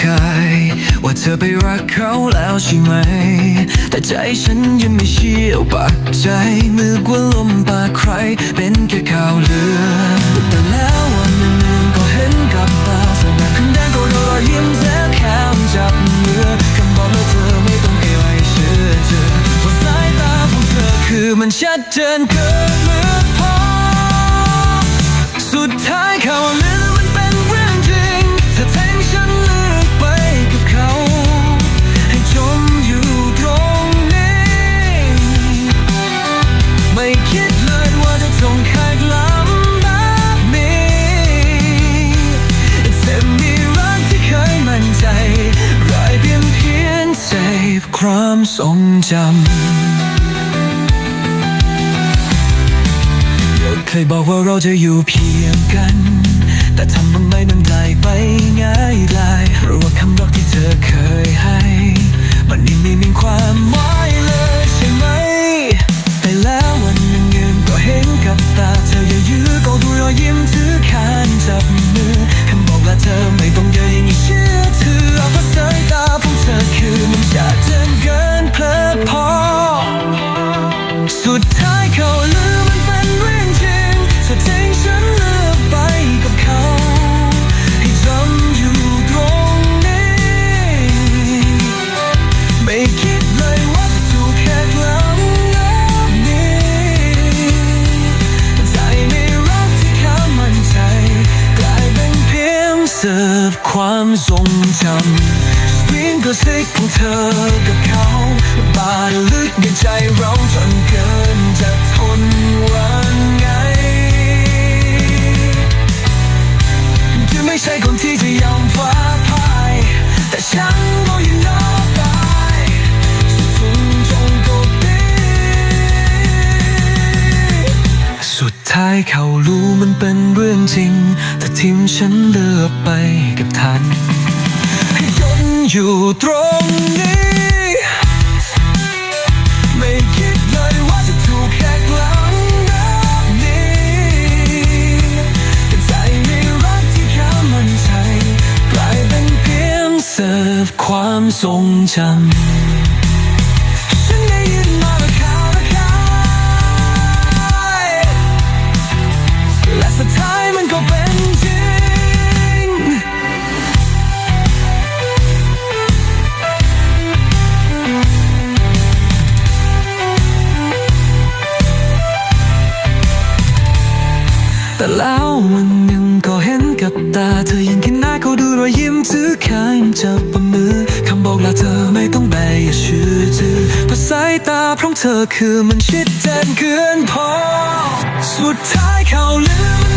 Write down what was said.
เธอไปรักเขาแล้วใช่ไหม แต่ใจฉันยังไม่เชี่ยวปากใจมือกว่าลมปากใคร เป็นแค่ข่าวลือแต่แล้ววันหนึ่งก็เห็นกับตาสนาขึ้นแดงก็โดนรอยยิ้มแสนแค้มจับมือคำบอกแล้วเธอไม่ต้องให้ไว้เชื่อเธอเพราะสายตาของเธอคือมันชัดเจนเกินมือพอสุดท้าย บความทรงจำเคยบอกว่าเราจะอยู่เพียงกัน แต่ทำบ้างไม่มันได้ไปง่ายได้รู้ว่าคำรักที่เธอเคยให้ มันยังไม่มีความ ไม่คิดเลยว่าจะถูกแค่กลังแบบนี้ใจไม่รักที่เขามั่นใจ กลายเป็นเพียงเสิร์ฟความทรงจำวิ่งกระซิบของเธอกับเขาบาดลึกในใจเราายเขารู้มันเป็นเรื่องจริง แต่ทิมฉันเลือกไปกับทันให้ยนอยู่ตรงนี้ ไม่คิดเลยว่าจะถูกแค่กลังแบบนี้ใจไม่รักที่เขามันใจกลายเป็นเพียงเสิร์ฟความทรงจำ มันก็เป็นจริง แต่แล้ววันหนึ่งก็เห็นกับตา เธอยังกินหน้าเขาดูรอยยิ้มถือข้างจับประมือคำบอกลาเธอไม่ต้องแบกอย่าเชื่อถือเพราะสายตาพร้อมเธอคือมันชิดเจนเกินพอ สุดท้ายเขาลืม